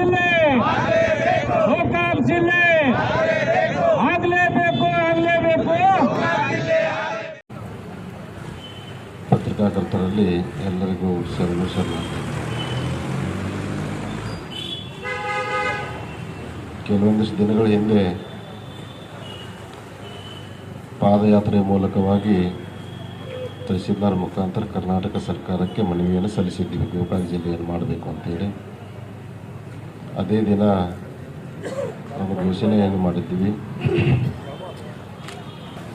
ಜಿಲ್ಲೆ. ಗೋಕಾಕ್ ಜಿಲ್ಲೆ. ಆಗ್ಲೇಬೇಕು ಆಗ್ಲೇಬೇಕು. ಪತ್ರಿಕಾಕರ್ತರಲ್ಲಿ ಎಲ್ಲರಿಗೂ ಶರಣು ಶರಣ. ಕೆಲವೊಂದಿಷ್ಟು ದಿನಗಳ ಹಿಂದೆ ಪಾದಯಾತ್ರೆ ಮೂಲಕವಾಗಿ ತಹಸೀಲ್ದಾರ್ ಮುಖಾಂತರ ಕರ್ನಾಟಕ ಸರ್ಕಾರಕ್ಕೆ ಮನವಿಯನ್ನು ಸಲ್ಲಿಸಿದ್ದೀವಿ. ಗೋಕಾಕ್ ಜಿಲ್ಲೆಯನ್ನು ಮಾಡಬೇಕು ಅಂತೇಳಿ ಅದೇ ದಿನ ನಾವು ಘೋಷಣೆಯನ್ನು ಮಾಡಿದ್ದೀವಿ.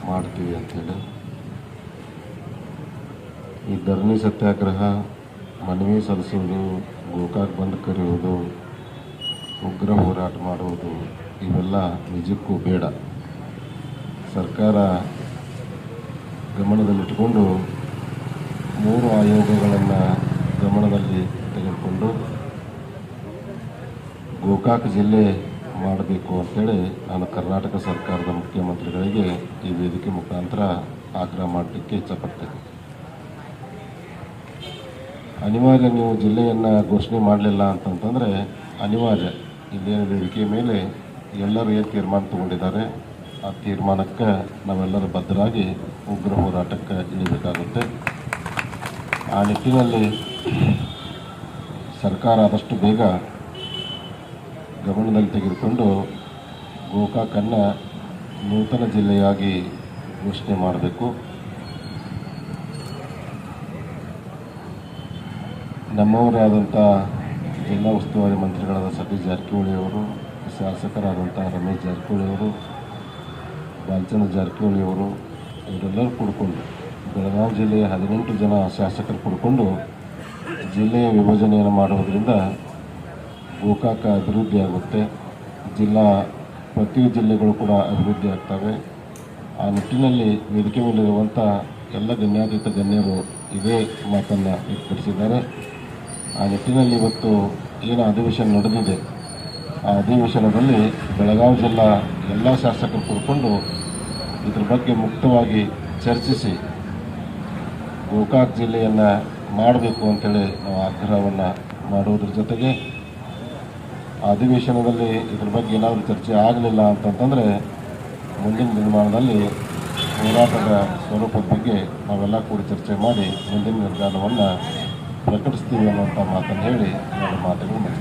ಮಾಡ್ತೀವಿ ಅಂತೇಳಿ. ಈ ಧರಣಿ ಸತ್ಯಾಗ್ರಹ ಮನವಿ ಸಲ್ಲಿಸೋದು ಗೋಕಾಕ್ ಬಂದ್ ಕರೆಯುವುದು, ಉಗ್ರ ಹೋರಾಟ ಮಾಡುವುದು, ಇವೆಲ್ಲ ನಿಜಕ್ಕೂ ಬೇಡ. ಸರ್ಕಾರ ಗಮನದಲ್ಲಿಟ್ಟುಕೊಂಡು ಮೂರು ಆಯೋಗಗಳನ್ನು ಗಮನದಲ್ಲಿ ತೆಗೆದುಕೊಂಡು ಗೋಕಾಕ್ ಜಿಲ್ಲೆ ಮಾಡಬೇಕು ಅಂತೇಳಿ ನಾನು ಕರ್ನಾಟಕ ಸರ್ಕಾರದ ಮುಖ್ಯಮಂತ್ರಿಗಳಿಗೆ ಈ ವೇದಿಕೆ ಮುಖಾಂತರ ಆಗ್ರಹ ಮಾಡಲಿಕ್ಕೆ ಇಚ್ಛಪಡ್ತೇನೆ. ಅನಿವಾರ್ಯ ನೀವು ಜಿಲ್ಲೆಯನ್ನು ಘೋಷಣೆ ಮಾಡಲಿಲ್ಲ ಅಂತಂತಂದರೆ ಅನಿವಾರ್ಯ. ಇಲ್ಲಿನ ವೇದಿಕೆ ಮೇಲೆ ಎಲ್ಲರೂ ಏನು ತೀರ್ಮಾನ ತಗೊಂಡಿದ್ದಾರೆ, ಆ ತೀರ್ಮಾನಕ್ಕೆ ನಾವೆಲ್ಲರೂ ಬದ್ಧರಾಗಿ ಉಗ್ರ ಹೋರಾಟಕ್ಕೆ ಇಳಿಬೇಕಾಗುತ್ತೆ. ಆ ನಿಟ್ಟಿನಲ್ಲಿ ಸರ್ಕಾರ ಆದಷ್ಟು ಬೇಗ ಗಮನದಲ್ಲಿ ತೆಗೆದುಕೊಂಡು ಗೋಕಾಕನ್ನು ನೂತನ ಜಿಲ್ಲೆಯಾಗಿ ಘೋಷಣೆ ಮಾಡಬೇಕು. ನಮ್ಮವರೇ ಆದಂಥ ಜಿಲ್ಲಾ ಉಸ್ತುವಾರಿ ಮಂತ್ರಿಗಳಾದ ಸತೀಶ್ ಜಾರಕಿಹೊಳಿ ಅವರು ಶಾಸಕರಾದಂಥ ರಮೇಶ್ ಜಾರಕಿಹೊಳಿ ಅವರು, ಬಾಲಚಂದ್ರ ಜಾರಕಿಹೊಳಿ ಅವರು, ಇವರೆಲ್ಲರೂ ಕೂಡಿಕೊಂಡು ಬೆಳಗಾವಿ ಜಿಲ್ಲೆಯ ಹದಿನೆಂಟು ಜನ ಶಾಸಕರು ಕೂಡಿಕೊಂಡು ಜಿಲ್ಲೆಯ ವಿಭಜನೆಯನ್ನು ಮಾಡುವುದರಿಂದ ಗೋಕಾಕ ಅಭಿವೃದ್ಧಿ ಆಗುತ್ತೆ. ಜಿಲ್ಲಾ, ಪ್ರತಿ ಜಿಲ್ಲೆಗಳು ಕೂಡ ಅಭಿವೃದ್ಧಿ ಆಗ್ತವೆ. ಆ ನಿಟ್ಟಿನಲ್ಲಿ ವೇದಿಕೆ ಮೇಲಿರುವಂಥ ಎಲ್ಲ ಗಣ್ಯಾತೀತ ಗಣ್ಯರು ಇದೇ ಮಾತನ್ನು ವ್ಯಕ್ತಪಡಿಸಿದ್ದಾರೆ. ಆ ನಿಟ್ಟಿನಲ್ಲಿ ಇವತ್ತು ಏನು ಅಧಿವೇಶನ ನಡೆದಿದೆ, ಆ ಅಧಿವೇಶನದಲ್ಲಿ ಬೆಳಗಾವಿ ಜಿಲ್ಲಾ ಎಲ್ಲ ಶಾಸಕರು ಕೂಡಿಕೊಂಡು ಇದ್ರ ಬಗ್ಗೆ ಮುಕ್ತವಾಗಿ ಚರ್ಚಿಸಿ ಗೋಕಾಕ್ ಜಿಲ್ಲೆಯನ್ನು ಮಾಡಬೇಕು ಅಂತೇಳಿ ನಾವು ಆಗ್ರಹವನ್ನು ಮಾಡುವುದ್ರ ಜೊತೆಗೆ ಅಧಿವೇಶನದಲ್ಲಿ ಇದ್ರ ಬಗ್ಗೆ ಏನಾದರೂ ಚರ್ಚೆ ಆಗಲಿಲ್ಲ ಅಂತಂತಂದರೆ ಮುಂದಿನ ದಿನಮಾನದಲ್ಲಿ ಹೋರಾಟದ ಸ್ವರೂಪದ ಬಗ್ಗೆ ನಾವೆಲ್ಲ ಕೂಡಿ ಚರ್ಚೆ ಮಾಡಿ ಮುಂದಿನ ನಿರ್ಧಾರವನ್ನು ಪ್ರಕಟಿಸ್ತೀವಿ ಅನ್ನುವಂಥ ಮಾತನ್ನು ಹೇಳಿ ನಾನು ಮಾತುಗಳು